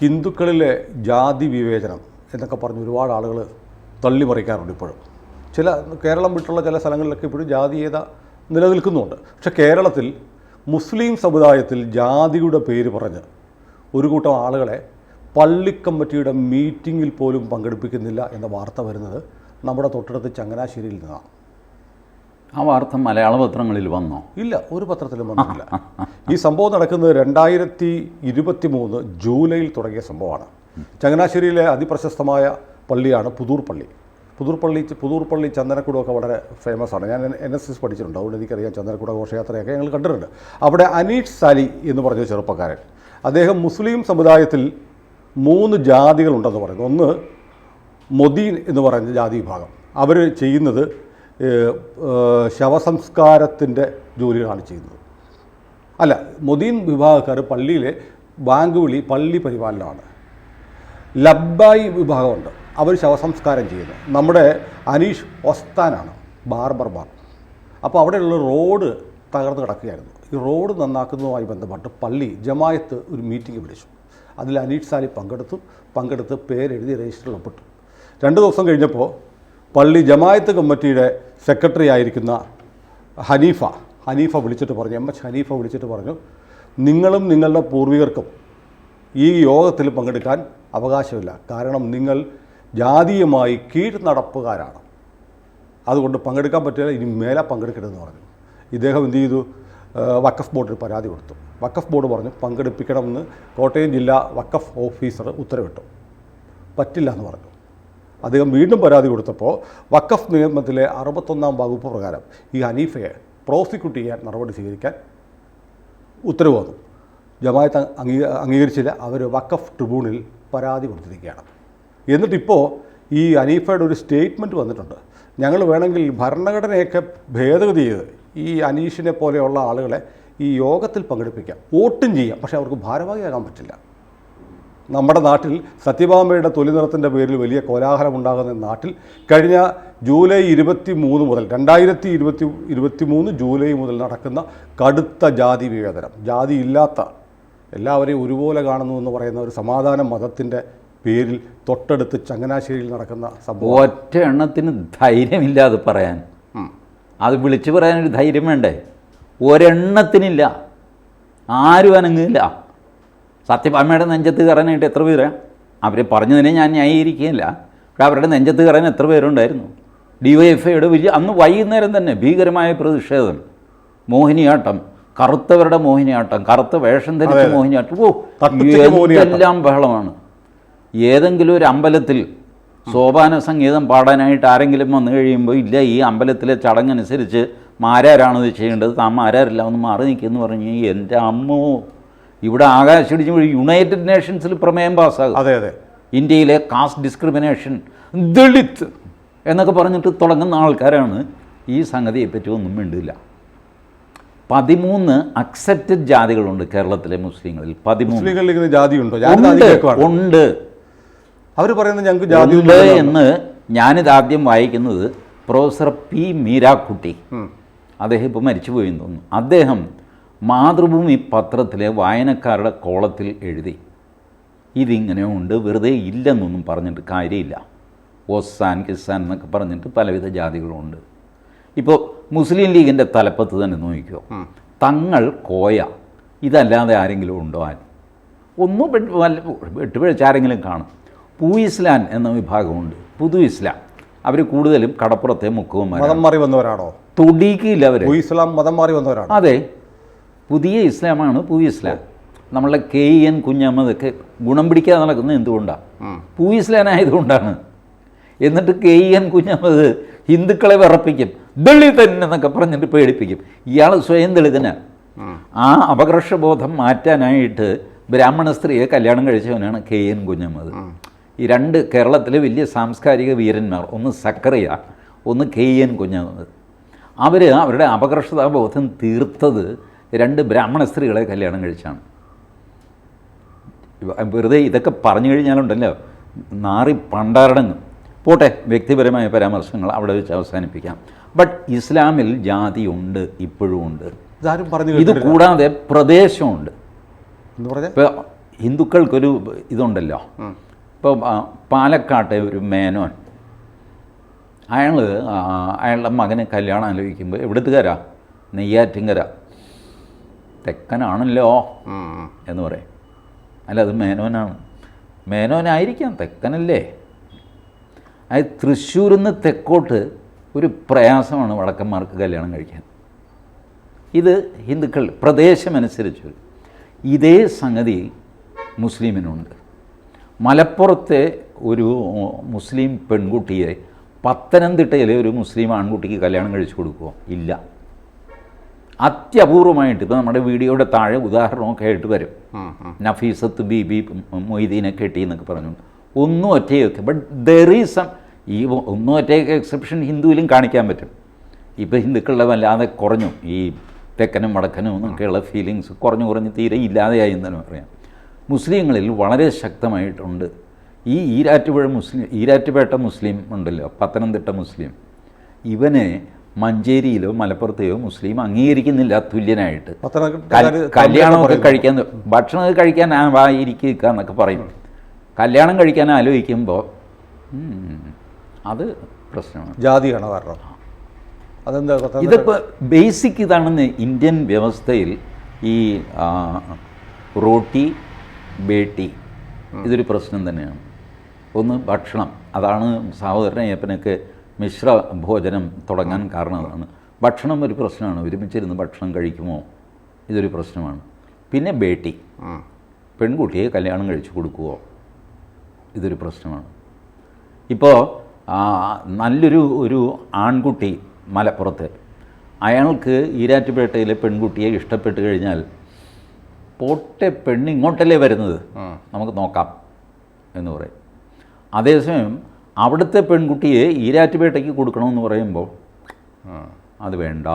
ഹിന്ദുക്കളിലെ ജാതി വിവേചനം എന്നൊക്കെ പറഞ്ഞ് ഒരുപാട് ആളുകൾ തള്ളിമറിക്കാറുണ്ട് ഇപ്പോഴും. ചില കേരളം വിട്ടുള്ള ചില സ്ഥലങ്ങളിലൊക്കെ ഇപ്പോഴും ജാതീയത നിലനിൽക്കുന്നുണ്ട്. പക്ഷേ കേരളത്തിൽ മുസ്ലിം സമുദായത്തിൽ ജാതിയുടെ പേര് പറഞ്ഞ് ഒരു കൂട്ടം ആളുകളെ പള്ളിക്കമ്മിറ്റിയുടെ മീറ്റിങ്ങിൽ പോലും പങ്കെടുപ്പിക്കുന്നില്ല എന്ന വാർത്ത വരുന്നത് നമ്മുടെ തൊട്ടടുത്ത് ചങ്ങനാശ്ശേരിയിൽ നിന്നാണ്. ആ വാർത്ത മലയാള പത്രങ്ങളിൽ വന്നോ? ഇല്ല ഒരു പത്രത്തിലും വന്നിട്ടില്ല. ഈ സംഭവം നടക്കുന്നത് രണ്ടായിരത്തി ഇരുപത്തി മൂന്ന് ജൂലൈയിൽ തുടങ്ങിയ സംഭവമാണ്. ചങ്ങനാശ്ശേരിയിലെ അതിപ്രശസ്തമായ പള്ളിയാണ് പുതൂർ പള്ളി. പുതൂർ പള്ളി പുതൂർ പള്ളി ചന്ദനക്കുടമൊക്കെ വളരെ ഫേമസ് ആണ്. ഞാൻ എൻ എസ് എസ് പഠിച്ചിട്ടുണ്ട്. അതുകൊണ്ട് എനിക്കറിയാം ചന്ദനക്കുട ഘോഷയാത്രയൊക്കെ ഞങ്ങൾ കണ്ടിട്ടുണ്ട്. അവിടെ അനീഷ് സാലി എന്ന് പറഞ്ഞ ചെറുപ്പക്കാരൻ. അദ്ദേഹം മുസ്ലിം സമുദായത്തിൽ മൂന്ന് ജാതികളുണ്ടെന്ന് പറയുന്നു ഒന്ന് മൊദീൻ എന്ന് പറയുന്ന ജാതി വിഭാഗം. അവർ ചെയ്യുന്നത് ശവസംസ്കാരത്തിന്റെ ജോലികളാണ് ചെയ്യുന്നത്. അല്ല മൊദീൻ വിഭാഗക്കാർ പള്ളിയിലെ ബാങ്ക് വിളി പള്ളി പരിപാലനമാണ്. ലബ്ബായി വിഭാഗമുണ്ട്. അവർ ശവസംസ്കാരം ചെയ്യുന്നു. നമ്മുടെ അനീഷ് ഒസ്താനാണ് ബാർബർ ബാർ. അപ്പോൾ അവിടെയുള്ള റോഡ് തകർന്ന് കിടക്കുകയായിരുന്നു. ഈ റോഡ് നന്നാക്കുന്നതുമായി ബന്ധപ്പെട്ട് പള്ളി ജമായത്ത് ഒരു മീറ്റിംഗ് വിളിച്ചു. അതിൽ അനീഷ് സാലി പങ്കെടുത്തു. പങ്കെടുത്ത് പേരെഴുതി രജിസ്റ്ററിൽ ഒപ്പിട്ടു. രണ്ട് ദിവസം കഴിഞ്ഞപ്പോൾ പള്ളി ജമായത്ത് കമ്മിറ്റിയുടെ സെക്രട്ടറി ആയിരിക്കുന്ന ഹനീഫ. ഹനീഫ വിളിച്ചിട്ട് പറഞ്ഞു. എം എച്ച് ഹനീഫ വിളിച്ചിട്ട് പറഞ്ഞു നിങ്ങളും നിങ്ങളുടെ പൂർവികർക്കും ഈ യോഗത്തിൽ പങ്കെടുക്കാൻ അവകാശമില്ല. കാരണം നിങ്ങൾ ജാതീയമായി കീഴ് നടപ്പുകാരാണ് അതുകൊണ്ട് പങ്കെടുക്കാൻ പറ്റില്ല. ഇനി മേലെ പങ്കെടുക്കരുതെന്ന് പറഞ്ഞു. ഇദ്ദേഹം എന്ത് ചെയ്തു? വക്കഫ് ബോർഡിൽ പരാതി കൊടുത്തു. വക്കഫ് ബോർഡ് പറഞ്ഞു പങ്കെടുപ്പിക്കണമെന്ന് കോട്ടയം ജില്ലാ വക്കഫ് ഓഫീസർ ഉത്തരവിട്ടു. പറ്റില്ല എന്ന് പറഞ്ഞു. അദ്ദേഹം വീണ്ടും പരാതി കൊടുത്തപ്പോൾ വഖഫ് നിയമത്തിലെ അറുപത്തൊന്നാം വകുപ്പ് പ്രകാരം ഈ ഹനീഫയെ പ്രോസിക്യൂട്ട് ചെയ്യാൻ നടപടി സ്വീകരിക്കാൻ ഉത്തരവ് വന്നു ജമായത്ത് അംഗീ അംഗീകരിച്ചില്ല. അവർ വഖഫ് ട്രിബ്യൂണിൽ പരാതി കൊടുത്തിരിക്കുകയാണ്. എന്നിട്ടിപ്പോൾ ഈ അനീഫയുടെ ഒരു സ്റ്റേറ്റ്മെന്റ് വന്നിട്ടുണ്ട്. ഞങ്ങൾ വേണമെങ്കിൽ ഭരണഘടനയൊക്കെ ഭേദഗതി ചെയ്ത് ഈ അനീഷിനെ പോലെയുള്ള ആളുകളെ ഈ യോഗത്തിൽ പങ്കെടുപ്പിക്കാം. വോട്ടും ചെയ്യാം. പക്ഷേ അവർക്ക് ഭാരവാഹിയാകാൻ പറ്റില്ല. നമ്മുടെ നാട്ടിൽ സത്യഭാമയുടെ തൊലി നിറത്തിന്റെ പേരിൽ വലിയ കോലാഹലം ഉണ്ടാകുന്ന നാട്ടിൽ കഴിഞ്ഞ ജൂലൈ ഇരുപത്തി മൂന്ന് മുതൽ രണ്ടായിരത്തി ഇരുപത്തി ഇരുപത്തി മൂന്ന് ജൂലൈ മുതൽ നടക്കുന്ന കടുത്ത ജാതി വിവേചനം. ജാതി ഇല്ലാത്ത എല്ലാവരെയും ഒരുപോലെ കാണുന്നു എന്ന് പറയുന്ന ഒരു സമാധാന മതത്തിന്റെ പേരിൽ തൊട്ടടുത്ത് ചങ്ങനാശ്ശേരിയിൽ നടക്കുന്ന സംഭവം. ഒറ്റ എണ്ണത്തിന് ധൈര്യമില്ല അത് പറയാൻ. അത് വിളിച്ചു പറയാനൊരു ധൈര്യം വേണ്ടേ? ഒരെണ്ണത്തിനില്ല. ആരും അനങ്ങില്ല സത്യഭാമയുടെ നെഞ്ചത്ത് കയറാനായിട്ട് എത്ര പേരാണ് അവർ പറഞ്ഞതിനെ ഞാൻ ന്യായീകരിക്കുകയില്ല. പക്ഷെ അവരുടെ നെഞ്ചത്ത് കയറാൻ എത്ര പേരുണ്ടായിരുന്നു? ഡി വൈ എഫ് ഐയുടെ വിജയം അന്ന് വൈകുന്നേരം തന്നെ ഭീകരമായ പ്രതിഷേധം. മോഹിനിയാട്ടം. കറുത്തവരുടെ മോഹിനിയാട്ടം. കറുത്ത വേഷം ധരിച്ച മോഹിനിയാട്ടം. ഓ എല്ലാം ബഹളമാണ്. ഏതെങ്കിലും ഒരു അമ്പലത്തിൽ സോപാന സംഗീതം പാടാനായിട്ട് ആരെങ്കിലും വന്നു കഴിയുമ്പോൾ ഇല്ല ഈ അമ്പലത്തിലെ ചടങ്ങനുസരിച്ച് മാരാരാണ് ഇത് ചെയ്യേണ്ടത്? താൻ മാരാരില്ല ഒന്ന് മാറി നിൽക്കുമെന്ന് പറഞ്ഞു എന്റെ അമ്മോ. ഇവിടെ ആകാശിടിച്ച് യുണൈറ്റഡ് നേഷൻസിൽ പ്രമേയം പാസ്സാകും. അതെ അതെ. ഇന്ത്യയിലെ കാസ്റ്റ് ഡിസ്ക്രിമിനേഷൻ ദളിത് എന്നൊക്കെ പറഞ്ഞിട്ട് തുടങ്ങുന്ന ആൾക്കാരാണ് ഈ സംഗതിയെപ്പറ്റി ഒന്നും മിണ്ടില്ല. പതിമൂന്ന് അക്സെപ്റ്റഡ് ജാതികളുണ്ട് കേരളത്തിലെ മുസ്ലിങ്ങളിൽ. പതിമൂന്ന്. ജാതിയുണ്ടോ? ഉണ്ട് അവർ പറയുന്നത് ഞങ്ങൾക്ക് ജാതി ഉണ്ട് എന്ന് ഞാനിത് ആദ്യം വായിക്കുന്നത് പ്രൊഫസർ പി മീരാക്കുട്ടി. അദ്ദേഹം ഇപ്പോൾ മരിച്ചുപോയി എന്ന് തോന്നുന്നു. അദ്ദേഹം മാതൃഭൂമി പത്രത്തിലെ വായനക്കാരുടെ കോളത്തിൽ എഴുതി. ഇതിങ്ങനെ ഉണ്ട് വെറുതെ ഇല്ലെന്നൊന്നും പറഞ്ഞിട്ട് കാര്യമില്ല. ഒസാൻ കിസാൻ എന്നൊക്കെ പറഞ്ഞിട്ട് പലവിധ ജാതികളുണ്ട്. ഇപ്പോൾ മുസ്ലിം ലീഗിന്റെ തലപ്പത്ത് തന്നെ നോക്കിക്കോ. തങ്ങൾ കോയ ഇതല്ലാതെ ആരെങ്കിലും ഉണ്ടോ ആരും? ഒന്നും വെട്ടുപിഴച്ച് ആരെങ്കിലും കാണും. പൂ ഇസ്ലാൻ എന്ന വിഭാഗമുണ്ട്. പുതു ഇസ്ലാം. അവർ കൂടുതലും കടപ്പുറത്തെ മുക്കുവന്മാർ മതം മാറി വന്നവരാണോ? തുടിക്കില്ല അവർ ഇസ്ലാം മതം മാറി വന്നവരാണോ? അതെ. പുതിയ ഇസ്ലാമാണ് പൂ ഇസ്ലാം. നമ്മളെ കെ എൻ കുഞ്ഞമ്മതൊക്കെ ഗുണം പിടിക്കാതെ നടക്കുന്നത് എന്തുകൊണ്ടാണ് പൂ ഇസ്ലാനായതുകൊണ്ടാണ്. എന്നിട്ട് കെ എൻ കുഞ്ഞമ്മത് ഹിന്ദുക്കളെ വിറപ്പിക്കും. ദളിതൻ എന്നൊക്കെ പറഞ്ഞിട്ട് പേടിപ്പിക്കും. ഇയാൾ സ്വയം ദളിതനാണ് ആ അപകർഷബോധം മാറ്റാനായിട്ട് ബ്രാഹ്മണ സ്ത്രീയെ കല്യാണം കഴിച്ചവനാണ് കെ എൻ കുഞ്ഞമ്മത് ഈ രണ്ട് കേരളത്തിലെ വലിയ സാംസ്കാരിക വീരന്മാർ ഒന്ന് സക്കറിയ ഒന്ന് കെ എൻ കുഞ്ഞമ്മത് അവർ അവരുടെ അപകർഷതാബോധം തീർത്തത് രണ്ട് ബ്രാഹ്മണ സ്ത്രീകളെ കല്യാണം കഴിച്ചാണ്. വെറുതെ ഇതൊക്കെ പറഞ്ഞു കഴിഞ്ഞാലുണ്ടല്ലോ. നാറി പണ്ടാരടങ്ങും. പോട്ടെ വ്യക്തിപരമായ പരാമർശങ്ങൾ അവിടെ വെച്ച് അവസാനിപ്പിക്കാം. ബട്ട് ഇസ്ലാമിൽ ജാതി ഉണ്ട് ഇപ്പോഴും ഉണ്ട്. ഇതാരും പറഞ്ഞു ഇത് കൂടാതെ പ്രദേശമുണ്ട്. ഇപ്പോൾ ഹിന്ദുക്കൾക്കൊരു ഇതുണ്ടല്ലോ. ഇപ്പോൾ പാലക്കാട്ടെ ഒരു മേനോൻ. അയാൾ അയാളുടെ മകനെ കല്യാണം ആലോചിക്കുമ്പോൾ എവിടുത്തുകാരാ? നെയ്യാറ്റിങ്കര തെക്കനാണല്ലോ എന്ന് പറയും. അല്ല അത് മേനോനാണ്. മേനോനായിരിക്കാം തെക്കനല്ലേ? അത് തൃശ്ശൂരിൽ നിന്ന് തെക്കോട്ട് ഒരു പ്രയാസമാണ് വടക്കന്മാർക്ക് കല്യാണം കഴിക്കാൻ. ഇത് ഹിന്ദുക്കൾ പ്രദേശമനുസരിച്ച് ഇതേ സംഗതി മുസ്ലിമിനുണ്ട്. മലപ്പുറത്തെ ഒരു മുസ്ലിം പെൺകുട്ടിയെ പത്തനംതിട്ടയിലെ ഒരു മുസ്ലിം ആൺകുട്ടിക്ക് കല്യാണം കഴിച്ചു കൊടുക്കുമോ ഇല്ല. അത്യപൂർവമായിട്ട് ഇപ്പോൾ നമ്മുടെ വീഡിയോയുടെ താഴെ ഉദാഹരണമൊക്കെ ആയിട്ട് വരും. നഫീസത്ത് ബി ബി മൊയ്തീനെ കെട്ടി എന്നൊക്കെ പറഞ്ഞു. ഒന്നും ഒറ്റയൊക്കെ ബട്ട് ദർ ഈസ് സം ഈ ഒന്നും ഒറ്റയൊക്കെ എക്സെപ്ഷൻ ഹിന്ദുവിലും കാണിക്കാൻ പറ്റും. ഇപ്പോൾ ഹിന്ദുക്കളുടെ വല്ലാതെ കുറഞ്ഞു. ഈ തെക്കനും വടക്കനും എന്നൊക്കെയുള്ള ഫീലിങ്സ് കുറഞ്ഞു കുറഞ്ഞ് തീരെ ഇല്ലാതെയായി എന്ന് തന്നെ പറയാം. മുസ്ലിങ്ങളിൽ വളരെ ശക്തമായിട്ടുണ്ട്. ഈ ഈരാറ്റുപുഴ മുസ്ലിം ഈരാറ്റുപേട്ട മുസ്ലിം ഉണ്ടല്ലോ പത്തനംതിട്ട മുസ്ലിം. ഇവനെ മഞ്ചേരിയിലോ മലപ്പുറത്തെയോ മുസ്ലിം അംഗീകരിക്കുന്നില്ല തുല്യനായിട്ട്. കല്യാണമൊക്കെ കഴിക്കാൻ ഭക്ഷണം കഴിക്കാൻ ആയിരിക്കുക ഇരിക്കുക എന്നൊക്കെ പറയും. കല്യാണം കഴിക്കാൻ ആലോചിക്കുമ്പോൾ അത് പ്രശ്നമാണ്. ജാതിയാണ് കാരണം. അതെന്താ ഇതിപ്പോൾ ബേസിക് ഇതാണെന്ന് ഇന്ത്യൻ വ്യവസ്ഥയിൽ ഈ റോട്ടി ബേട്ടി ഇതൊരു പ്രശ്നം തന്നെയാണ്. ഒന്ന് ഭക്ഷണം. അതാണ് സഹോദരൻ അയ്യപ്പനൊക്കെ മിശ്ര ഭോജനം തുടങ്ങാൻ കാരണം അതാണ് ഭക്ഷണം ഒരു പ്രശ്നമാണ്. ഒരുമിച്ചിരുന്ന് ഭക്ഷണം കഴിക്കുമോ? ഇതൊരു പ്രശ്നമാണ്. പിന്നെ ബേട്ടി. പെൺകുട്ടിയെ കല്യാണം കഴിച്ചു കൊടുക്കുമോ ഇതൊരു പ്രശ്നമാണ്. ഇപ്പോൾ നല്ലൊരു ഒരു ആൺകുട്ടി മലപ്പുറത്ത്. അയാൾക്ക് ഈരാറ്റുപേട്ടയിലെ പെൺകുട്ടിയെ ഇഷ്ടപ്പെട്ട് കഴിഞ്ഞാൽ പോട്ടെ പെണ്ണിങ്ങോട്ടല്ലേ വരുന്നത്? നമുക്ക് നോക്കാം എന്ന് പറയും. അതേസമയം അവിടുത്തെ പെൺകുട്ടിയെ ഈരാറ്റുപേട്ടയ്ക്ക് കൊടുക്കണമെന്ന് പറയുമ്പോൾ അത് വേണ്ട.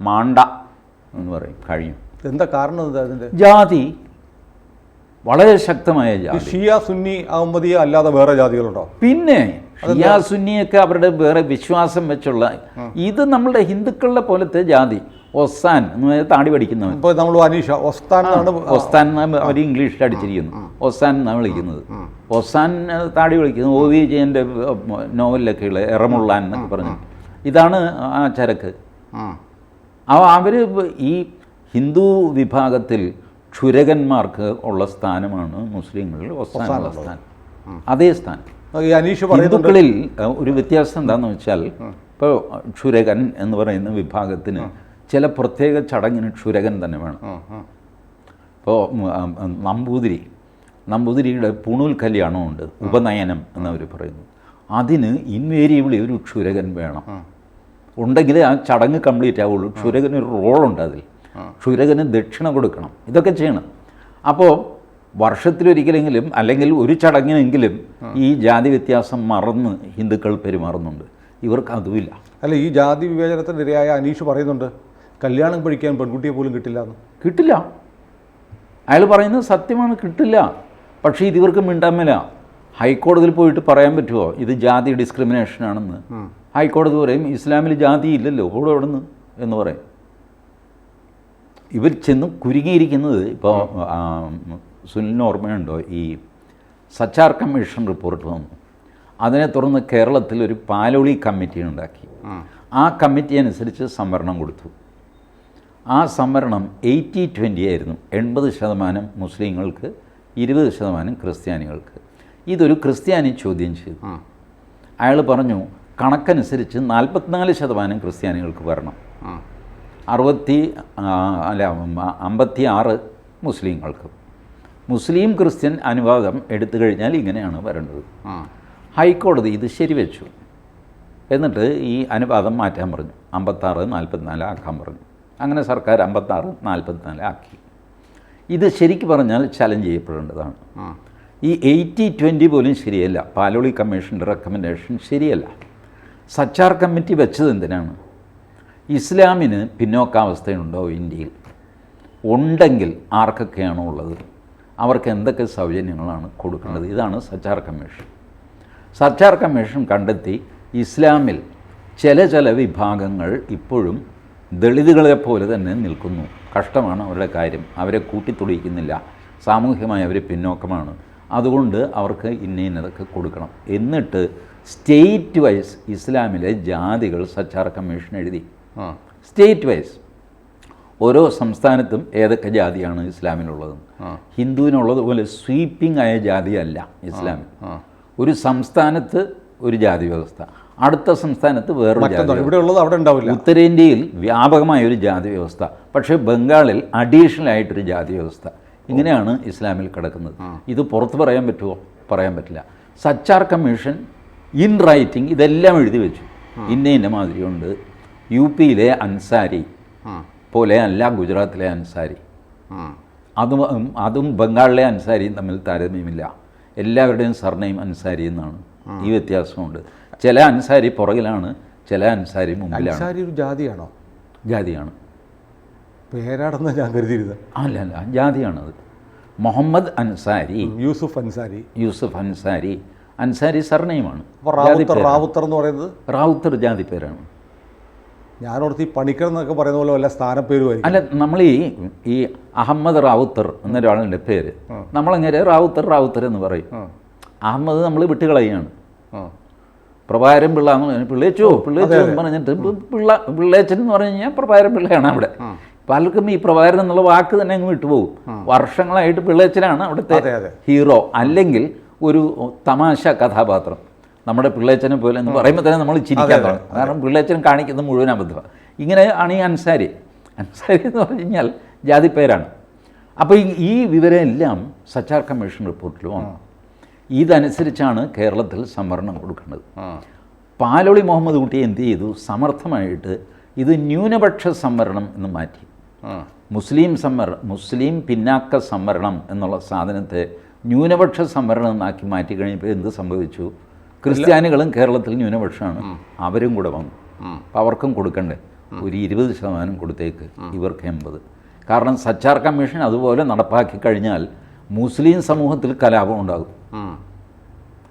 മാണ്ട എന്ന് പറയും. കഴിയും. എന്താ കാരണം എന്താ അതിന്റെ? ജാതി. വളരെ ശക്തമായ ജാതി. ഷിയ സുന്നി അഹമ്മദിയ അല്ലാതെ വേറെ ജാതികളുണ്ടോ? പിന്നെ ഷിയാ സുന്നിയൊക്കെ അവരുടെ വേറെ വിശ്വാസം വെച്ചുള്ള ഇത് നമ്മളുടെ ഹിന്ദുക്കളുടെ പോലത്തെ ജാതി. ഒസാൻ എന്ന് പറഞ്ഞാൽ താടി പഠിക്കുന്നവൻ. ഇപ്പോൾ നമ്മൾ അനീഷ ഒസ്താൻ അവർ ഇംഗ്ലീഷിൽ അടിച്ചിരിക്കുന്നു. ഒസാൻ എന്നാണ് വിളിക്കുന്നത്. ഒസാൻ താടി വിളിക്കുന്നത് ഒ വി വിജയന്റെ നോവലിലൊക്കെയുള്ള എറമുള്ളാൻ എന്നൊക്കെ പറഞ്ഞു ഇതാണ് ആ ചരക്ക്. അവ അവർ ഈ ഹിന്ദു വിഭാഗത്തിൽ ക്ഷുരകന്മാർക്ക് ഉള്ള സ്ഥാനമാണ് മുസ്ലിങ്ങളിൽ ഒസാനുള്ള സ്ഥാനം. അതേ സ്ഥാനം. ഹിന്ദുക്കളിൽ ഒരു വ്യത്യാസം എന്താണെന്ന് വെച്ചാൽ ഇപ്പോൾ ക്ഷുരകൻ എന്ന് പറയുന്ന വിഭാഗത്തിന് ചില പ്രത്യേക ചടങ്ങിന് ക്ഷുരകൻ തന്നെ വേണം. ഇപ്പോൾ നമ്പൂതിരി. നമ്പൂതിരിയുടെ പുണൂൽ കല്യാണമുണ്ട് ഉപനയനം എന്നവർ പറയുന്നു. അതിന് ഇൻവേരിയബിളി ഒരു ക്ഷുരകൻ വേണം. ഉണ്ടെങ്കിലേ ആ ചടങ്ങ് കംപ്ലീറ്റ് ആവുള്ളൂ. ക്ഷുരകന് ഒരു റോളുണ്ട് അതിൽ. ക്ഷുരകന് ദക്ഷിണ കൊടുക്കണം. ഇതൊക്കെ ചെയ്യണം. അപ്പോൾ വർഷത്തിലൊരിക്കലെങ്കിലും അല്ലെങ്കിൽ ഒരു ചടങ്ങിനെങ്കിലും ഈ ജാതി വ്യത്യാസം മറന്ന് ഹിന്ദുക്കൾ പെരുമാറുന്നുണ്ട്. ഇവർക്ക് അതുമില്ല. അല്ല ഈ ജാതി വിവേചനത്തിനിരയായ അനീഷ് പറയുന്നുണ്ട്. കല്യാണം കഴിക്കാൻ പെൺകുട്ടിയെ പോലും കിട്ടില്ല എന്ന്. കിട്ടില്ല. അയാൾ പറയുന്നത് സത്യമാണ് കിട്ടില്ല. പക്ഷേ ഇത് മിണ്ടാമല്ല മിണ്ടാമല ഹൈക്കോടതിയിൽ പോയിട്ട് പറയാൻ പറ്റുമോ ഇത് ജാതി ഡിസ്ക്രിമിനേഷൻ ആണെന്ന്. ഹൈക്കോടതി പറയും ഇസ്ലാമിൽ ജാതി ഇല്ലല്ലോ ഇവിടെ എവിടെ നിന്ന് എന്ന് പറയും. ഇവർ ചെന്ന് കുരുങ്ങിയിരിക്കുന്നത് ഇപ്പോൾ സുനിലിന് ഓർമ്മയുണ്ടോ? ഈ സച്ചാർ കമ്മീഷൻ റിപ്പോർട്ട് വന്നു. അതിനെ തുടർന്ന് കേരളത്തിൽ ഒരു പാലോളി കമ്മിറ്റി ഉണ്ടാക്കി ആ കമ്മിറ്റി അനുസരിച്ച് സംവരണം കൊടുത്തു. ആ സംവരണം എയ്റ്റി ട്വന്റി ആയിരുന്നു. എൺപത് ശതമാനം മുസ്ലിങ്ങൾക്ക് ഇരുപത് ശതമാനം ക്രിസ്ത്യാനികൾക്ക്. ഇതൊരു ക്രിസ്ത്യാനി ചോദ്യം ചെയ്തു. അയാൾ പറഞ്ഞു കണക്കനുസരിച്ച് നാൽപ്പത്തിനാല് ശതമാനം ക്രിസ്ത്യാനികൾക്ക് വരണം. അറുപത്തി അല്ല അമ്പത്തി ആറ് മുസ്ലിങ്ങൾക്ക്. മുസ്ലിം ക്രിസ്ത്യൻ അനുവാദം എടുത്തു കഴിഞ്ഞാൽ ഇങ്ങനെയാണ് വരേണ്ടത്. ഹൈക്കോടതി ഇത് ശരിവെച്ചു. എന്നിട്ട് ഈ അനുവാദം മാറ്റാൻ പറഞ്ഞു. അമ്പത്താറ് നാൽപ്പത്തിനാല് ആക്കാൻ പറഞ്ഞു. അങ്ങനെ സർക്കാർ അമ്പത്താറ് നാൽപ്പത്തിനാല് ആക്കി. ഇത് ശരിക്ക് പറഞ്ഞാൽ ചലഞ്ച് ചെയ്യപ്പെടേണ്ടതാണ്. ഈ എയ്റ്റി ട്വന്റി പോലും ശരിയല്ല. പാലോളി കമ്മീഷന്റെ റെക്കമെൻഡേഷൻ ശരിയല്ല. സച്ചാർ കമ്മിറ്റി വെച്ചത് എന്തിനാണ്? ഇസ്ലാമിന് പിന്നോക്കാവസ്ഥയുണ്ടോ ഇന്ത്യയിൽ? ഉണ്ടെങ്കിൽ ആർക്കൊക്കെയാണോ ഉള്ളത്? അവർക്ക് എന്തൊക്കെ സൗജന്യങ്ങളാണ് കൊടുക്കേണ്ടത്? ഇതാണ് സച്ചാർ കമ്മീഷൻ. സച്ചാർ കമ്മീഷൻ കണ്ടെത്തി ഇസ്ലാമിൽ ചില ചില വിഭാഗങ്ങൾ ഇപ്പോഴും ദളിതുകളെ പോലെ തന്നെ നിൽക്കുന്നു. കഷ്ടമാണ് അവരുടെ കാര്യം. അവരെ കൂട്ടിത്തുടിക്കുന്നില്ല സാമൂഹ്യമായി അവർ പിന്നോക്കമാണ്. അതുകൊണ്ട് അവർക്ക് ഇന്ന ഇന്നതൊക്കെ കൊടുക്കണം. എന്നിട്ട് സ്റ്റേറ്റ് വൈസ് ഇസ്ലാമിലെ ജാതികൾ സച്ചാർ കമ്മീഷൻ എഴുതി. സ്റ്റേറ്റ് വൈസ് ഓരോ സംസ്ഥാനത്തും ഏതൊക്കെ ജാതിയാണ് ഇസ്ലാമിലുള്ളത്? ഹിന്ദുവിനുള്ളതുപോലെ സ്വീപ്പിംഗ് ആയ ജാതിയല്ല ഇസ്ലാമിൽ ഒരു സംസ്ഥാനത്ത് ഒരു ജാതി വ്യവസ്ഥ. അടുത്ത സംസ്ഥാനത്ത് വേറൊരു ഇവിടെ ഉള്ളത് അവിടെ ഉണ്ടാവില്ല. ഉത്തരേന്ത്യയിൽ വ്യാപകമായ ഒരു ജാതി വ്യവസ്ഥ. പക്ഷേ ബംഗാളിൽ അഡീഷണൽ ആയിട്ടൊരു ജാതി വ്യവസ്ഥ. ഇങ്ങനെയാണ് ഇസ്ലാമിൽ കിടക്കുന്നത്. ഇത് പുറത്ത് പറയാൻ പറ്റുമോ? പറയാൻ പറ്റില്ല. സച്ചാർ കമ്മീഷൻ ഇൻ റൈറ്റിംഗ് ഇതെല്ലാം എഴുതി വെച്ചു. ഇന്ന ഇന്ന മാതിരിയുണ്ട്. യു പിയിലെ അൻസാരി പോലെ അല്ല ഗുജറാത്തിലെ അൻസാരി. അതും അതും ബംഗാളിലെ അൻസാരിയും തമ്മിൽ താരതമ്യമില്ല. എല്ലാവരുടെയും സർനെയിം അൻസാരി എന്നാണ്. ഈ വ്യത്യാസമുണ്ട്. ചില അൻസാരി പുറകിലാണ് ചില അൻസാരി മുമ്പിലാണ്. അൻസാരി ഒരു ജാതിയാണോ? ജാതിയാണ്. പേരാണെന്ന് ഞാൻ കരുതിയിരുന്നത്. അല്ല അല്ല ജാതിയാണത്. മുഹമ്മദ് അൻസാരി യൂസുഫ് അൻസാരി. യൂസുഫ് അൻസാരി അൻസാരി സർനെയുമാണ്. റാവുത്തർ റാവുത്തർ എന്ന് പറയുന്നത്? റാവുത്തർ ജാതി പേരാണ്. ഞാനോർത്ത് ഈ പണിക്കർ എന്നൊക്കെ പറയുന്ന പോലെ വല്ല സ്ഥാനപ്പേരുമായിരിക്കും. അല്ല നമ്മൾ ഈ ഈ അഹമ്മദ് റാവുത്തർ എന്നൊരാളുടെ പേര് നമ്മളങ്ങനെ റാവുത്തർ റാവുത്തർ എന്ന് പറയും. അഹമ്മദ് നമ്മൾ വിട്ടുകളയാണ്. ആ. പ്രഭാകരൻ പിള്ള എന്ന് പിള്ളേച്ചോ പിള്ളേച്ചോ എന്ന് പറഞ്ഞിട്ട് പിള്ള പിള്ളേച്ചൻ എന്ന് പറഞ്ഞു കഴിഞ്ഞാൽ പ്രഭാരം പിള്ളയാണ് അവിടെ. പലർക്കും ഈ പ്രഭാരം എന്നുള്ള വാക്ക് തന്നെ അങ്ങ് വിട്ടുപോകും. വർഷങ്ങളായിട്ട് പിള്ളേച്ചനാണ് അവിടുത്തെ. ഹീറോ അല്ലെങ്കിൽ ഒരു തമാശ കഥാപാത്രം. നമ്മുടെ പിള്ളേച്ചനെ പോലെ എന്ന് പറയുമ്പോൾ തന്നെ നമ്മൾ ചിരിക്കാൻ തുടങ്ങും. കാരണം പിള്ളേച്ചൻ കാണിക്കുന്നത് മുഴുവൻ അബദ്ധമാണ് ഇങ്ങനെ ആണ് ഈ അൻസാരി. അൻസാരി എന്ന് പറഞ്ഞു കഴിഞ്ഞാൽ ജാതിപ്പേരാണ്. അപ്പോൾ ഈ- ഈ വിവരമെല്ലാം സച്ചാർ കമ്മീഷൻ റിപ്പോർട്ടിൽ വന്നു ഇതനുസരിച്ചാണ് കേരളത്തിൽ സംവരണം കൊടുക്കേണ്ടത്. പാലോളി മുഹമ്മദ് കുട്ടി എന്ത് ചെയ്തു? സമർത്ഥമായിട്ട് ഇത് ന്യൂനപക്ഷ സംവരണം എന്ന് മാറ്റി. മുസ്ലിം സംവരണം മുസ്ലിം പിന്നാക്ക സംവരണം എന്നുള്ള സാധനത്തെ ന്യൂനപക്ഷ സംവരണം എന്നാക്കി മാറ്റി കഴിഞ്ഞപ്പോൾ എന്ത് സംഭവിച്ചു? ക്രിസ്ത്യാനികളും കേരളത്തിൽ ന്യൂനപക്ഷമാണ്. അവരും കൂടെ വന്നു. അപ്പോൾ അവർക്കും കൊടുക്കണ്ടേ? ഒരു ഇരുപത് ശതമാനം കൊടുത്തേക്ക് ഇവർക്ക് എൺപത്. കാരണം സച്ചാർ കമ്മീഷൻ അതുപോലെ നടപ്പാക്കി കഴിഞ്ഞാൽ മുസ്ലിം സമൂഹത്തിൽ കലാപം ഉണ്ടാകും.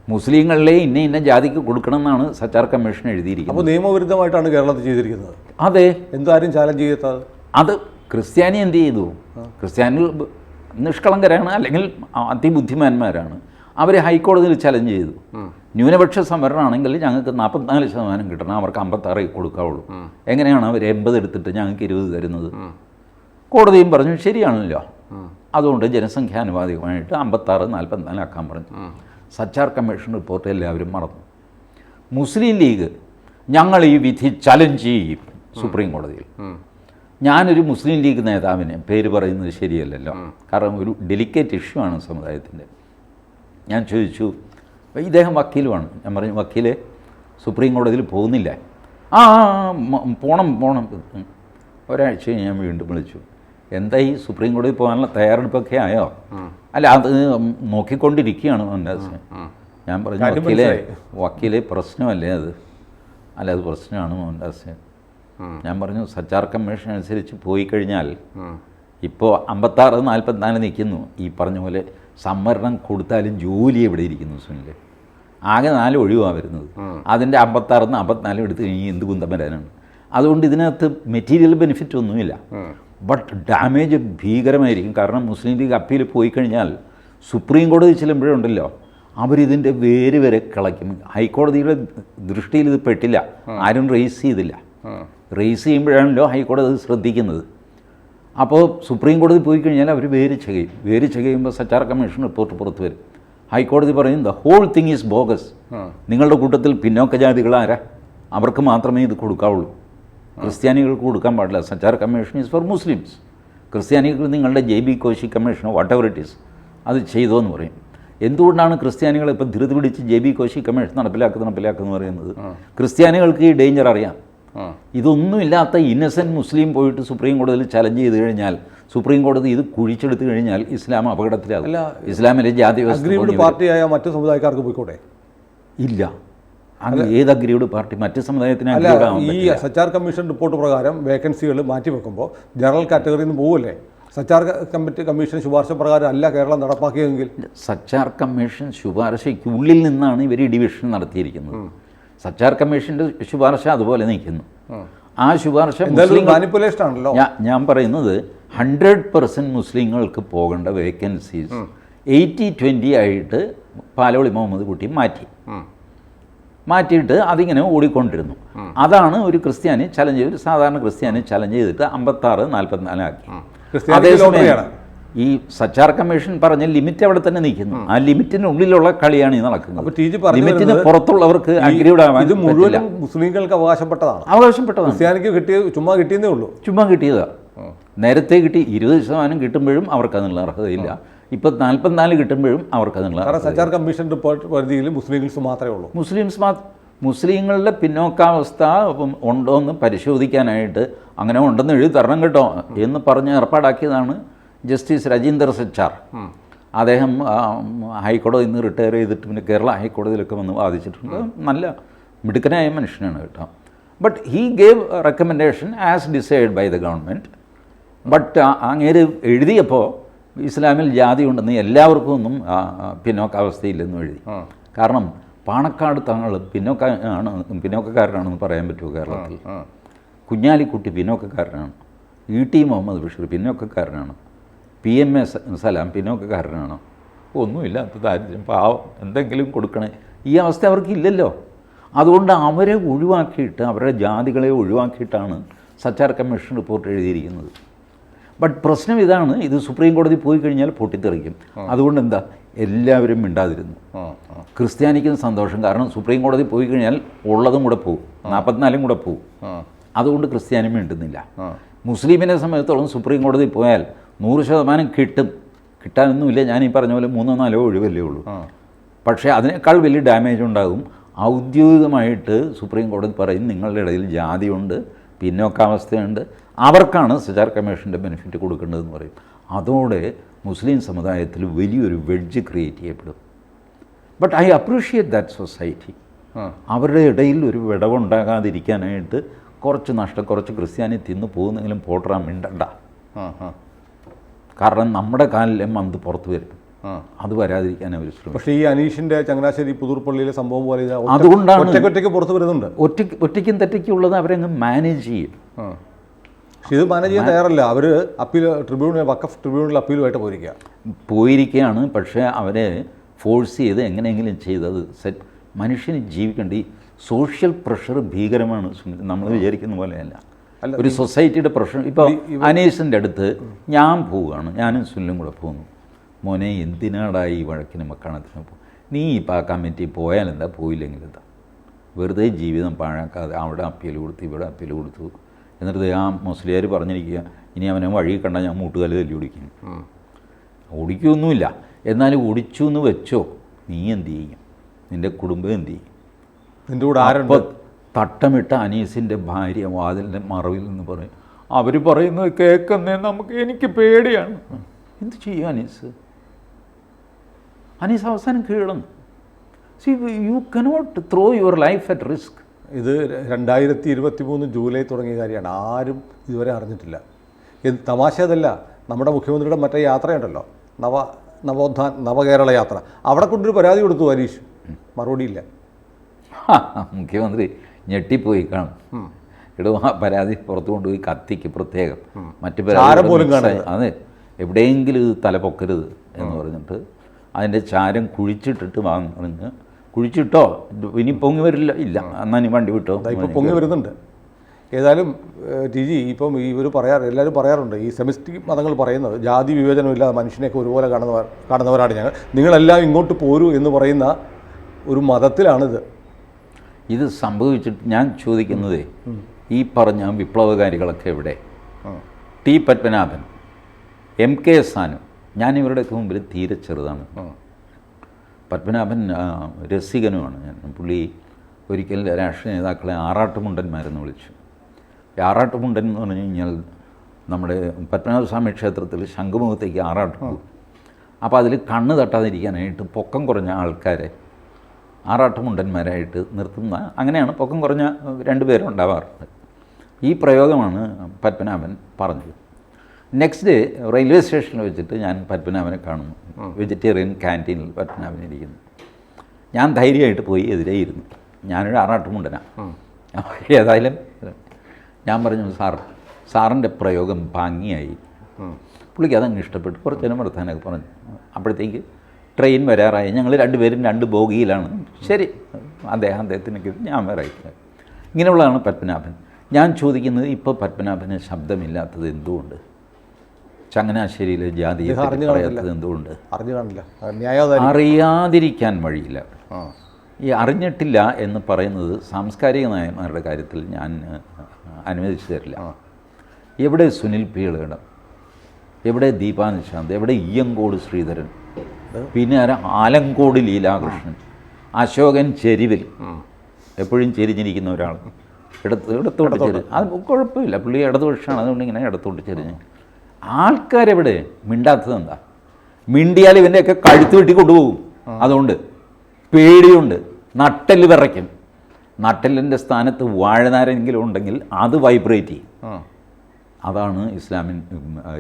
മുസ്ലിങ്ങളിലെ ഇന്ന ഇന്ന ജാതിക്ക് കൊടുക്കണം എന്നാണ് സച്ചാർ കമ്മീഷൻ എഴുതിയിരിക്കുന്നത്. അപ്പോൾ നിയമവിരുദ്ധമായിട്ടാണ് കേരളത്തിൽ ചെയ്തിരിക്കുന്നത്. അതെ. എന്താരും ചാലഞ്ച് ചെയ്യാത്തത് അത് ക്രിസ്ത്യാനി എന്ത് ചെയ്തു? ക്രിസ്ത്യാനി നിഷ്കളങ്കരാണ് അല്ലെങ്കിൽ അതിബുദ്ധിമാന്മാരാണ്. അവർ ഹൈക്കോടതിയിൽ ചലഞ്ച് ചെയ്തു. ന്യൂനപക്ഷ സംവരണമാണെങ്കിൽ ഞങ്ങൾക്ക് നാൽപ്പത്തിനാല് ശതമാനം കിട്ടണം. അവർക്ക് അമ്പത്താറ് കൊടുക്കാവുള്ളൂ. എങ്ങനെയാണ് അവർ എൺപത് എടുത്തിട്ട് ഞങ്ങൾക്ക് ഇരുപത് തരുന്നത്? കോടതിയും പറഞ്ഞു ശരിയാണല്ലോ. അതുകൊണ്ട് ജനസംഖ്യാനുപാതികമായിട്ട് അമ്പത്താറ് നാൽപ്പത്തിനാലാക്കാൻ പറഞ്ഞു. സച്ചാർ കമ്മീഷൻ റിപ്പോർട്ട് എല്ലാവരും മറന്നു. മുസ്ലിം ലീഗ് ഞങ്ങൾ ഈ വിധി ചലഞ്ച് ചെയ്യും സുപ്രീം കോടതിയിൽ. ഞാനൊരു മുസ്ലിം ലീഗ് നേതാവിനെ പേര് പറയുന്നത് ശരിയല്ലല്ലോ. കാരണം ഒരു ഡെലിക്കേറ്റ് ഇഷ്യൂ ആണ് സമുദായത്തിന്റെ ഞാൻ ചോദിച്ചു "അപ്പോൾ ഇദ്ദേഹം വക്കീലുമാണ്? ഞാൻ പറഞ്ഞു വക്കീലെ സുപ്രീം കോടതിയിൽ പോകുന്നില്ല. ആ പോണം പോണം. ഒരാഴ്ച ഞാൻ വീണ്ടും വിളിച്ചു. എന്താ ഈ സുപ്രീം കോടതി പോകാനുള്ള തയ്യാറെടുപ്പൊക്കെ ആയോ? അല്ല അത് നോക്കിക്കൊണ്ടിരിക്കുകയാണ് മോഹൻദാസ് ഞാൻ പറഞ്ഞു വക്കീലെ വക്കീലെ പ്രശ്നമല്ലേ അത്? അല്ല അത് പ്രശ്നമാണ് മോഹൻദാസ് ഞാൻ പറഞ്ഞു സച്ചാർ കമ്മീഷൻ അനുസരിച്ച് പോയി കഴിഞ്ഞാൽ ഇപ്പോൾ അമ്പത്താറ് നാൽപ്പത്തിനാല് നിൽക്കുന്നു. ഈ പറഞ്ഞ പോലെ സംവരണം കൊടുത്താലും ജോലി എവിടെ ഇരിക്കുന്നു സുനിൽ ആകെ നാല് ഒഴിവാണ് വരുന്നത്. അതിന്റെ അമ്പത്താറ് അമ്പത്തിനാലും എടുത്ത് കഴിഞ്ഞ് എന്ത് കുന്തം വരാനാണ് അതുകൊണ്ട് ഇതിനകത്ത് മെറ്റീരിയൽ ബെനിഫിറ്റ് ഒന്നുമില്ല. ബട്ട് ഡാമേജ് ഭീകരമായിരിക്കും. കാരണം മുസ്ലിം ലീഗ് അപ്പീൽ പോയി കഴിഞ്ഞാൽ സുപ്രീം കോടതി ചെല്ലുമ്പോഴുണ്ടല്ലോ അവരിതിന്റെ വേര് വരെ കിളയ്ക്കും. ഹൈക്കോടതിയുടെ ദൃഷ്ടിയിൽ ഇത് പെട്ടില്ല. ആരും റേസ് ചെയ്തില്ല. റേസ് ചെയ്യുമ്പോഴാണല്ലോ ഹൈക്കോടതി ശ്രദ്ധിക്കുന്നത്. അപ്പോൾ സുപ്രീം കോടതി പോയി കഴിഞ്ഞാൽ അവർ വേര് ചകയും. വേര് ചകയുമ്പോൾ സച്ചാർ കമ്മീഷൻ റിപ്പോർട്ട് പുറത്ത് വരും. ഹൈക്കോടതി പറയും the whole thing is bogus നിങ്ങളുടെ കൂട്ടത്തിൽ പിന്നോക്ക ജാതികൾ ആരാ അവർക്ക് മാത്രമേ ഇത് കൊടുക്കാവുള്ളൂ. ക്രിസ്ത്യാനികൾക്ക് കൊടുക്കാൻ പാടില്ല. Sachar commission is for Muslims. ക്രിസ്ത്യാനികൾ നിങ്ങളുടെ ജെ ബി കോശി കമ്മീഷനോ വാട്ട് എവർ ഇറ്റ് ഈസ് അത് ചെയ്തോ എന്ന് പറയും. എന്തുകൊണ്ടാണ് ക്രിസ്ത്യാനികൾ ഇപ്പോൾ ധൃതി പിടിച്ച് ജെ ബി കോശി കമ്മീഷൻ നടപ്പിലാക്കുക എന്ന് പറയുന്നത്? ക്രിസ്ത്യാനികൾക്ക് ഈ ഡേഞ്ചർ അറിയാം. ഇതൊന്നുമില്ലാത്ത ഇന്നസെന്റ് മുസ്ലിം പോയിട്ട് സുപ്രീം കോടതിയിൽ ചലഞ്ച് ചെയ്ത് കഴിഞ്ഞാൽ സുപ്രീം കോടതി ഇത് കുഴിച്ചെടുത്ത് കഴിഞ്ഞാൽ ഇസ്ലാം അപകടത്തിലാകും. ഇസ്ലാമിലെ ജാതി. പാർട്ടിയായ മറ്റു സമുദായക്കാർക്ക് പോയിക്കോട്ടെ? ഇല്ല. ഏത് അഗ്രിയോട് പാർട്ടി മറ്റ് സമുദായത്തിന് ഈ പറ്റില്ല. സച്ചാർ കമ്മീഷൻ റിപ്പോർട്ട് പ്രകാരം വേക്കൻസികൾ മാറ്റിവെക്കുമ്പോൾ ജനറൽ കാറ്റഗറിയിൽ നിന്ന് പോവില്ലേ? സച്ചാർ കമ്മിറ്റി കമ്മീഷൻ ശുപാർശ പ്രകാരം അല്ല കേരളം നടപ്പാക്കിയതെങ്കിൽ സച്ചാർ കമ്മീഷൻ ശുപാർശയ്ക്കുള്ളിൽ നിന്നാണ് ഇവർ ഡിവിഷൻ നടത്തിയിരിക്കുന്നത്. സച്ചാർ കമ്മീഷന്റെ ശുപാർശ അതുപോലെ നിൽക്കുന്നു. ആ ശുപാർശ മാനിപ്പുലേഷൻ ആണല്ലോ. ഞാൻ ഞാൻ പറയുന്നത് ഹൺഡ്രഡ് പെർസെന്റ് മുസ്ലിങ്ങൾക്ക് പോകേണ്ട വേക്കൻസീസ് എയ്റ്റി ട്വന്റി ആയിട്ട് പാലോളി മുഹമ്മദ് കുട്ടി മാറ്റി. മാറ്റിയിട്ട് അതിങ്ങനെ ഓടിക്കൊണ്ടിരുന്നു. അതാണ് ഒരു ക്രിസ്ത്യാനി ചലഞ്ച് ചെയ്ത് ഒരു സാധാരണ ക്രിസ്ത്യാനി ചലഞ്ച് ചെയ്തിട്ട് അമ്പത്താറ് നാൽപ്പത്തിനാലാക്കി അതേസമയം. ഈ സച്ചാർ കമ്മീഷൻ പറഞ്ഞ ലിമിറ്റ് അവിടെ തന്നെ നിൽക്കുന്നു. ആ. ലിമിറ്റിനുള്ളിലുള്ള കളിയാണ് ഈ നടക്കുന്നത്. ലിമിറ്റിന് പുറത്തുള്ളവർക്ക് അഗ്രീഡ് ആവാൻ ഇത് മുഴുവൻ മുസ്ലിങ്ങൾക്ക് അവകാശപ്പെട്ടതാണ്. അവകാശപ്പെട്ടതാണ്. ക്രിസ്ത്യാനിക്ക് കിട്ടിയ ചുമ്മാ കിട്ടിയതേ ഉള്ളൂ. ചുമ്മാ കിട്ടിയതാ. നേരത്തെ കിട്ടി ഇരുപത് ശതമാനം കിട്ടുമ്പോഴും അവർക്ക് അതിനുള്ള അർഹതയില്ല. ഇപ്പം നാൽപ്പത്തിനാല് കിട്ടുമ്പോഴും അവർക്ക് അതിനുള്ള കാരണം കമ്മീഷൻ റിപ്പോർട്ട് പരിധിയിൽ മുസ്ലിംസ് മാത്രമേ ഉള്ളൂ. മുസ്ലിംസ് മാ മുസ്ലിങ്ങളുടെ പിന്നോക്കാവസ്ഥ ഉണ്ടോ എന്ന് പരിശോധിക്കാനായിട്ട് അങ്ങനെ ഉണ്ടെന്ന് എഴുതി തരണം കേട്ടോ എന്ന് പറഞ്ഞ് ഏർപ്പാടാക്കിയതാണ് ജസ്റ്റിസ് രജീന്ദർ സച്ചാർ. അദ്ദേഹം ഹൈക്കോടതി ഇന്ന് നിന്ന് റിട്ടയർ ചെയ്തിട്ട് പിന്നെ കേരള ഹൈക്കോടതിയിലൊക്കെ വന്ന് വാദിച്ചിട്ടുണ്ട്. നല്ല മിടുക്കനായ മനുഷ്യനാണ് കേട്ടോ. But he gave recommendation as decide by the government but അങ്ങേര് എഴുതിയപ്പോൾ ഇസ്ലാമിൽ ജാതി ഉണ്ടെന്ന് എല്ലാവർക്കും ഒന്നും പിന്നോക്കാവസ്ഥയില്ലെന്ന് എഴുതി. കാരണം പാണക്കാട് തങ്ങൾ പിന്നോക്ക ആണ് പിന്നോക്കക്കാരനാണെന്ന് പറയാൻ പറ്റുമോ കേരളത്തിൽ? കുഞ്ഞാലിക്കുട്ടി പിന്നോക്കക്കാരനാണ്. ഇ ടി മുഹമ്മദ് ബഷീർ പിന്നോക്കക്കാരനാണ്. പി എം എ സലാം പിന്നോക്കക്കാരനാണ്. ഒന്നുമില്ലാത്ത ദാരിദ്ര്യം പാവം എന്തെങ്കിലും കൊടുക്കണേ. ഈ അവസ്ഥ അവർക്കില്ലല്ലോ അതുകൊണ്ട് അവരെ ഒഴിവാക്കിയിട്ട് അവരുടെ ജാതികളെ ഒഴിവാക്കിയിട്ടാണ് സച്ചാർ കമ്മീഷൻ റിപ്പോർട്ട് എഴുതിയിരിക്കുന്നത്. ബട്ട് പ്രശ്നം ഇതാണ് ഇത് സുപ്രീം കോടതി പോയി കഴിഞ്ഞാൽ പൊട്ടിത്തെറിക്കും. അതുകൊണ്ട് എന്താ? എല്ലാവരും മിണ്ടാതിരുന്നു. ക്രിസ്ത്യാനിക്കും സന്തോഷം. കാരണം സുപ്രീം കോടതി പോയി കഴിഞ്ഞാൽ ഉള്ളതും കൂടെ പോകും നാൽപ്പത്തിനാലും കൂടെ പോകും അതുകൊണ്ട് ക്രിസ്ത്യാനി മിണ്ടുന്നില്ല. മുസ്ലിമിനെ സംബന്ധിച്ചോളം സുപ്രീം കോടതി പോയാൽ നൂറ് ശതമാനം കിട്ടും. കിട്ടാനൊന്നുമില്ല. ഞാൻ ഈ പറഞ്ഞ പോലെ മൂന്നോ നാലോ ഒഴിവല്ലേ ഉള്ളൂ. പക്ഷേ അതിനേക്കാൾ വലിയ ഡാമേജ് ഉണ്ടാകും. ഔദ്യോഗികമായിട്ട് സുപ്രീം കോടതി പറയും നിങ്ങളുടെ ഇടയിൽ ജാതിയുണ്ട് പിന്നോക്കാവസ്ഥയുണ്ട്. അവർക്കാണ് സജാർ കമ്മീഷന്റെ ബെനിഫിറ്റ് കൊടുക്കേണ്ടതെന്ന് പറയും. അതോടെ മുസ്ലിം സമുദായത്തിൽ വലിയൊരു വെഡ്ജ് ക്രിയേറ്റ് ചെയ്യപ്പെടും. But I appreciate that society അവരുടെ ഇടയിൽ ഒരു വിടവുണ്ടാകാതിരിക്കാനായിട്ട് കുറച്ച് നഷ്ടം കുറച്ച് ക്രിസ്ത്യാനി തിന്നു പോകുന്നെങ്കിലും പോട്ടറാ മിണ്ടണ്ട. കാരണം നമ്മുടെ കാലിലെ മന്ത് പുറത്ത് വരും. അത് വരാതിരിക്കാൻ അവർ ശ്രമിക്കും പക്ഷേ ഈ അനീഷിന്റെ ചങ്ങനാശ്ശേരി പുതൂർപ്പള്ളിയിലെ സംഭവം പോലെ അതുകൊണ്ടാണ് ഒറ്റയ്ക്കൊറ്റയ്ക്ക് പുറത്ത് വരുന്നുണ്ട്. ഒറ്റയ്ക്ക് ഒറ്റയ്ക്കും തെറ്റയ്ക്കുള്ളത് അവരങ്ങ് മാനേജ് ചെയ്യും. പക്ഷെ ഇത് മാനേജ് ചെയ്യാൻ തയ്യാറല്ല. അവർ അപ്പീൽ ട്രിബ്യൂണൽ വക്കഫ് ട്രിബ്യൂണൽ അപ്പീലുമായിട്ട് പോയിരിക്കുക പോയിരിക്കുകയാണ്. പക്ഷേ അവരെ ഫോഴ്സ് ചെയ്ത് എങ്ങനെയെങ്കിലും ചെയ്തത് സെറ്റ് മനുഷ്യന് ജീവിക്കേണ്ട ഈ സോഷ്യൽ പ്രഷർ ഭീകരമാണ് നമ്മൾ വിചാരിക്കുന്ന പോലെയല്ല. അല്ല, ഒരു സൊസൈറ്റിയുടെ പ്രഷർ ഇപ്പോൾ അനീസിന്റെ അടുത്ത് ഞാൻ പോവുകയാണ്. ഞാനും സുനിലും കൂടെ പോകുന്നു. മോനെ എന്തിനാടാ ഈ വഴക്കിന് മക്കാണത്തിന് പോകും നീ ഇപ്പോൾ ആ കമ്മിറ്റി പോയാലെന്താ പോയില്ലെങ്കിൽ എന്താ വെറുതെ ജീവിതം പാഴാക്കാതെ അവിടെ അപ്പീൽ കൊടുത്തു ഇവിടെ അപ്പീൽ കൊടുത്തു എന്നിട്ട് ആ മുസ്ലിയാർ പറഞ്ഞിരിക്കുക ഇനി അവനെ വഴി കണ്ടാൽ ഞാൻ മൂട്ടുകാൽ തല്ലി ഓടിക്കും ഓടിക്കൊന്നുമില്ല എന്നാലും ഓടിച്ചു എന്ന് വെച്ചോ നീ എന്ത് ചെയ്യും? നിന്റെ കുടുംബം എന്ത് ചെയ്യും? നിന്റെ കൂടെ ആരുണ്ട്? തട്ടമിട്ട അനീസിന്റെ ഭാര്യ വാതിലിന്റെ മറവിൽ നിന്ന് പറയും അവർ പറയുന്നത് കേൾക്കുന്നേ നമുക്ക് എനിക്ക് പേടിയാണ്. എന്ത് ചെയ്യും അനീസ്? അനീസ് അവസാനം കീഴണം see you cannot throw your life at risk ഇത് രണ്ടായിരത്തി ഇരുപത്തി മൂന്ന് ജൂലൈ തുടങ്ങിയ കാര്യമാണ്. ആരും ഇതുവരെ അറിഞ്ഞിട്ടില്ല. ഇത് തമാശ അതല്ല. നമ്മുടെ മുഖ്യമന്ത്രിയുടെ മറ്റേ യാത്രയുണ്ടല്ലോ. നവ നവോത്ഥാൻ നവകേരള യാത്ര. അവിടെ കൊണ്ടൊരു പരാതി കൊടുത്തു ഹരീഷ്. മറുപടിയില്ല. മുഖ്യമന്ത്രി ഞെട്ടിപ്പോയി. കാണും. ഇടും ആ പരാതി പുറത്തു കൊണ്ടുപോയി കത്തിക്ക് പ്രത്യേകം. മറ്റു പോലും അതെ എവിടെയെങ്കിലും ഇത് തലപൊക്കരുത് എന്ന് പറഞ്ഞിട്ട് അതിന്റെ ചാരം കുഴിച്ചിട്ടിട്ട് വാങ്ങി. കുഴിച്ചിട്ടോ? ഇനി പൊങ്ങി വരില്ല. ഇല്ല. എന്നാ നീ വണ്ടി വിട്ടോ? ഇപ്പോൾ പൊങ്ങി വരുന്നുണ്ട്. ഏതായാലും ടി ജി ഇപ്പം ഇവർ പറയാറ് എല്ലാവരും പറയാറുണ്ട് ഈ സെമിസ്റ്റിക് മതങ്ങൾ പറയുന്നത് ജാതി വിവേചനമില്ലാതെ മനുഷ്യനെയൊക്കെ ഒരുപോലെ കാണുന്നവർ കാണുന്നവരാണ് ഞങ്ങൾ. നിങ്ങളെല്ലാം ഇങ്ങോട്ട് പോരൂ എന്ന് പറയുന്ന ഒരു മതത്തിലാണിത്. ഇത് സംഭവിച്ചിട്ട് ഞാൻ ചോദിക്കുന്നതേ ഈ പറഞ്ഞ വിപ്ലവകാരികളൊക്കെ ഇവിടെ T Padmanabhan M K Sanu ഞാൻ ഇവരുടെയൊക്കെ മുമ്പിൽ തീരെ ചെറുതാണ്. പത്മനാഭൻ രസികനുമാണ് ഞാൻ. പുള്ളി ഒരിക്കൽ രാഷ്ട്രീയ നേതാക്കളെ ആറാട്ടുമുണ്ടന്മാരെന്ന് വിളിച്ചു. ഈ ആറാട്ടുമുണ്ടൻ എന്ന് പറഞ്ഞു കഴിഞ്ഞാൽ നമ്മുടെ പത്മനാഭസ്വാമി ക്ഷേത്രത്തിൽ ശംഖുമുഖത്തേക്ക് ആറാട്ട് അപ്പോൾ അതിൽ കണ്ണ് തട്ടാതിരിക്കാനായിട്ട് പൊക്കം കുറഞ്ഞ ആൾക്കാരെ ആറാട്ടുമുണ്ടന്മാരായിട്ട് നിർത്തുന്ന അങ്ങനെയാണ് പൊക്കം കുറഞ്ഞ രണ്ട് പേരുണ്ടാവാറുണ്ട് ഈ പ്രയോഗമാണ് പത്മനാഭൻ പറഞ്ഞത്. നെക്സ്റ്റ് ഡേ റെയിൽവേ സ്റ്റേഷനിൽ വെച്ചിട്ട് ഞാൻ പത്മനാഭനെ കാണുന്നു. വെജിറ്റേറിയൻ ക്യാന്റീനിൽ പത്മനാഭൻ ഇരിക്കുന്നു. ഞാൻ ധൈര്യമായിട്ട് പോയി എതിരെ ഇരുന്നു. ഞാനൊരു ആറാട്ടുമുണ്ടനാണ് ഏതായാലും ഞാൻ പറഞ്ഞു സാർ സാറിന്റെ പ്രയോഗം ഭംഗിയായി. പുള്ളിക്ക് അതങ്ങ് ഇഷ്ടപ്പെട്ടു. കുറച്ച് നേരം വർത്താനൊക്കെ പറഞ്ഞു. അപ്പോഴത്തേക്ക് ട്രെയിൻ വരാറായി. ഞങ്ങൾ രണ്ടുപേരും രണ്ട് ബോഗിയിലാണ്. ശരി. അദ്ദേഹം അദ്ദേഹത്തിനൊക്കെ ഞാൻ വേറെ ഇങ്ങനെയുള്ളതാണ് പത്മനാഭൻ. ഞാൻ ചോദിക്കുന്നത് ഇപ്പോൾ പത്മനാഭന് ശബ്ദമില്ലാത്തത് എന്തുകൊണ്ട്? ചങ്ങനാശ്ശേരിയിലെ ജാതി എന്തുകൊണ്ട്? അറിയാതിരിക്കാൻ വഴിയില്ല. ഈ അറിഞ്ഞിട്ടില്ല എന്ന് പറയുന്നത് സാംസ്കാരിക നയന്മാരുടെ കാര്യത്തിൽ ഞാൻ അനുവദിച്ചു തരില്ല. എവിടെ സുനിൽ പി ഇളയിടം എവിടെ ദീപാനിശാന്ത് എവിടെ ഇയ്യങ്കോട് ശ്രീധരൻ? പിന്നെ ആലങ്കോട് ലീലാകൃഷ്ണൻ. അശോകൻ ചെരിവിൽ. എപ്പോഴും ചെരിഞ്ഞിരിക്കുന്ന ഒരാൾ. ഇടത്ത് ഇടത്തോട്ട് ചെരി അത് കുഴപ്പമില്ല. പുള്ളി ഇടതുപക്ഷമാണ്. അതുകൊണ്ട് ഇങ്ങനെ ഇടത്തോട്ട് ചെരിഞ്ഞ്. ആൾക്കാരെവിടെ മിണ്ടാത്തത് എന്താ? മിണ്ടിയാൽ ഇവന്റെയൊക്കെ കഴുത്ത് വെട്ടി കൊണ്ടുപോകും. അതുകൊണ്ട് പേടിയുണ്ട്. നട്ടെല്ല് വിറയ്ക്കും. നട്ടെല്ലിന്റെ സ്ഥാനത്ത് വാഴനാരെങ്കിലും ഉണ്ടെങ്കിൽ അത് വൈബ്രേറ്റ് ചെയ്യും. അതാണ് ഇസ്ലാമിൻ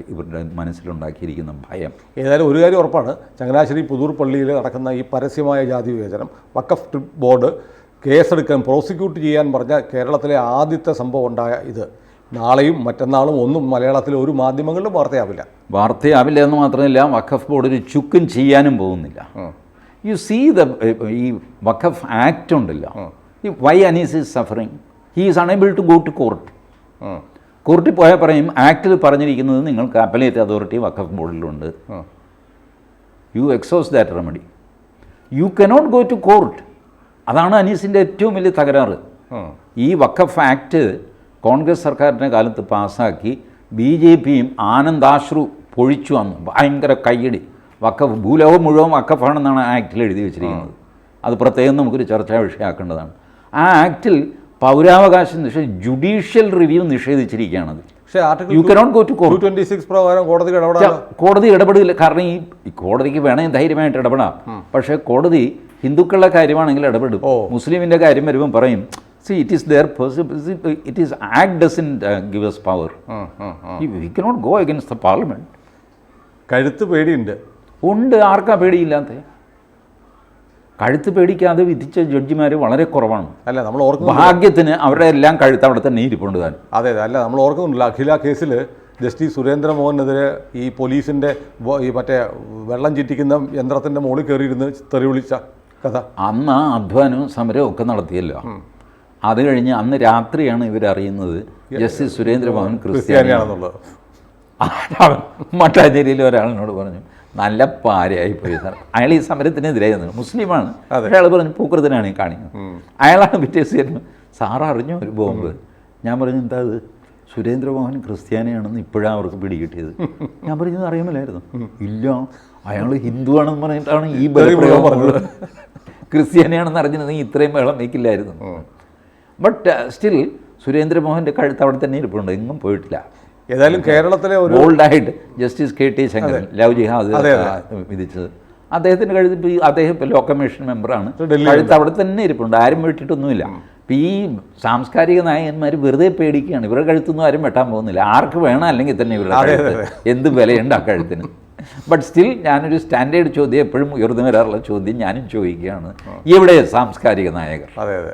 ഇവരുടെ മനസ്സിലുണ്ടാക്കിയിരിക്കുന്ന ഭയം. ഏതായാലും ഒരു കാര്യം ഉറപ്പാണ്. ചങ്ങനാശ്ശേരി പുതൂർ പള്ളിയിൽ നടക്കുന്ന ഈ പരസ്യമായ ജാതി വിവേചനം വക്കഫ് ബോർഡ് കേസെടുക്കാൻ പ്രോസിക്യൂട്ട് ചെയ്യാൻ പറഞ്ഞ കേരളത്തിലെ ആദ്യത്തെ സംഭവം ഉണ്ടായ ഇത്. നാളെയും മറ്റന്നാളും ഒന്നും മലയാളത്തിൽ ഒരു മാധ്യമങ്ങളിലും വാർത്തയാവില്ല. വാർത്തയാവില്ല എന്ന് മാത്രമല്ല വഖഫ് ബോർഡ് ഒരു ചുക്കും ചെയ്യാനും പോകുന്നില്ല. യു സീ ദ ഈ വഖഫ് ആക്ട് ഉണ്ടല്ലോ. ഈ why Anees is suffering he is unable to go to court കോർട്ടിൽ പോയാൽ പറയും ആക്ടിൽ പറഞ്ഞിരിക്കുന്നത് നിങ്ങൾക്ക് appellate authority Waqf ബോർഡിലുണ്ട് you exhaust that remedy you cannot go to court അതാണ് അനീസിന്റെ ഏറ്റവും വലിയ തകരാറ്. ഈ വഖഫ് ആക്ട് കോൺഗ്രസ് സർക്കാരിന്റെ കാലത്ത് പാസ്സാക്കി ബി ജെ പിയും ആനന്ദാശ്രു പൊഴിച്ചു വന്നു ഭയങ്കര കയ്യടി. വക്ക ഭൂലോകം മുഴുവൻ വക്കഫാണെന്നാണ് ആ ആക്റ്റിൽ എഴുതി വെച്ചിരിക്കുന്നത്. അത് പ്രത്യേകം നമുക്കൊരു ചർച്ചാ വിഷയമാക്കേണ്ടതാണ്. ആ ആക്റ്റിൽ പൗരാവകാശം നിഷേധ ജുഡീഷ്യൽ റിവ്യൂ നിഷേധിച്ചിരിക്കുകയാണത്. യു കനോട്ട് ഗോ ടു പ്രകാരം കോടതി കോടതി ഇടപെടില്ല. കാരണം ഈ കോടതിക്ക് വേണമെങ്കിൽ ധൈര്യമായിട്ട് ഇടപെടാം. പക്ഷേ കോടതി ഹിന്ദുക്കളുടെ കാര്യമാണെങ്കിൽ ഇടപെടും. മുസ്ലിമിന്റെ മുസ്ലിമിന്റെ കാര്യം വരുമ്പം പറയും see it is there it is act doesn't give us power we cannot go against the parliament കഴുത്ത് പേടിയുണ്ട്. ഉണ്ട് ആർക്കാ പേടിയില്ലാത്ത? കഴുത്ത് പേടിക്കാതെ വിധിച്ച ജഡ്ജിമാർ വളരെ കുറവാണ്. അല്ല നമ്മൾ ഓർക്കുന്നു ഭാഗ്യത്തിന് അവരുടെ എല്ലാം കഴുത്ത് അവിടെ തന്നെ ഇരിപ്പുണ്ട് താൻ. അതെ അതെ. അല്ല നമ്മൾ ഓർക്കുന്നുണ്ടല്ലോ അഖില കേസിൽ ജസ്റ്റിസ് സുരേന്ദ്രമോഹനെതിരെ ഈ പോലീസിന്റെ ഈ മറ്റേ വെള്ളം ചിറ്റിക്കുന്ന യന്ത്രത്തിന്റെ മുകളിൽ കയറിയിരുന്ന് തെറി വിളിച്ച കഥ. അന്ന് അധ്വാനവും സമരവും ഒക്കെ നടത്തിയല്ലോ. അത് കഴിഞ്ഞ് അന്ന് രാത്രിയാണ് ഇവരറിയുന്നത് ജസ്റ്റിസ് സുരേന്ദ്രഭവൻ ക്രിസ്ത്യാനിയാണ്. ക്രിസ്ത്യാനിയാണെന്നുള്ളത്. മട്ടാഞ്ചേരിയിൽ ഒരാളിനോട് പറഞ്ഞു നല്ല പാരയായി പോയി സാർ. അയാൾ ഈ സമരത്തിനെതിരായിരുന്നു. മുസ്ലിമാണ്. അയാൾ പറഞ്ഞു പൂക്കൃതനാണ് ഈ കാണിക്കുന്നത്. അയാളാണ് പിറ്റേസ് സാർ അറിഞ്ഞു ഒരു ബോംബ്? ഞാൻ പറഞ്ഞു എന്താ അത്? സുരേന്ദ്രമോഹൻ ക്രിസ്ത്യാനിയാണെന്ന് ഇപ്പോഴാണ് അവർക്ക് പിടികിട്ടിയത്. ഞാൻ പറഞ്ഞത് അറിയുമില്ലായിരുന്നു. ഇല്ല. അയാൾ ഹിന്ദു ആണെന്ന് പറഞ്ഞിട്ടാണ് ഈ ബലപ്രയോഗം പറഞ്ഞത്. ക്രിസ്ത്യാനിയാണെന്ന് അറിഞ്ഞിരുന്നെങ്കിൽ ഇത്രയും വെള്ളം വയ്ക്കില്ലായിരുന്നു ബട്ട് സ്റ്റിൽ സുരേന്ദ്രമോഹന്റെ കഴുത്ത് അവിടെ തന്നെ ഇരിപ്പുണ്ട്. എങ്ങും പോയിട്ടില്ല. ഏതായാലും കേരളത്തിലെ ഒരു ഓൾഡായിട്ട് justice K T Sankaran love ജിഹാദ് വിധിച്ചത്. അദ്ദേഹത്തിന്റെ കഴുത്ത് ഇപ്പോൾ ഈ അദ്ദേഹം ഇപ്പോൾ ലോ കമ്മീഷൻ മെമ്പറാണ് കഴുത്ത് അവിടെ തന്നെ ഇരിപ്പുണ്ട്. ആരും വെട്ടിയിട്ടൊന്നുമില്ല അപ്പം ഈ സാംസ്കാരിക നായകന്മാർ വെറുതെ പേടിക്കുകയാണ്. ഇവരുടെ കഴുത്തൊന്നും ആരും വെട്ടാൻ പോകുന്നില്ല. ആർക്ക് വേണം അല്ലെങ്കിൽ തന്നെ ഇവരുടെ കഴുത്ത്? എന്ത് വിലയുണ്ട് ആ കഴുത്തിന്? ബട്ട് സ്റ്റിൽ ഞാനൊരു സ്റ്റാൻഡേർഡ് ചോദ്യം എപ്പോഴും ഉയർന്നു വരാറുള്ള ചോദ്യം ഞാനും ചോദിക്കുകയാണ്. എവിടെ സാംസ്കാരിക നായകർ? അതെ അതെ.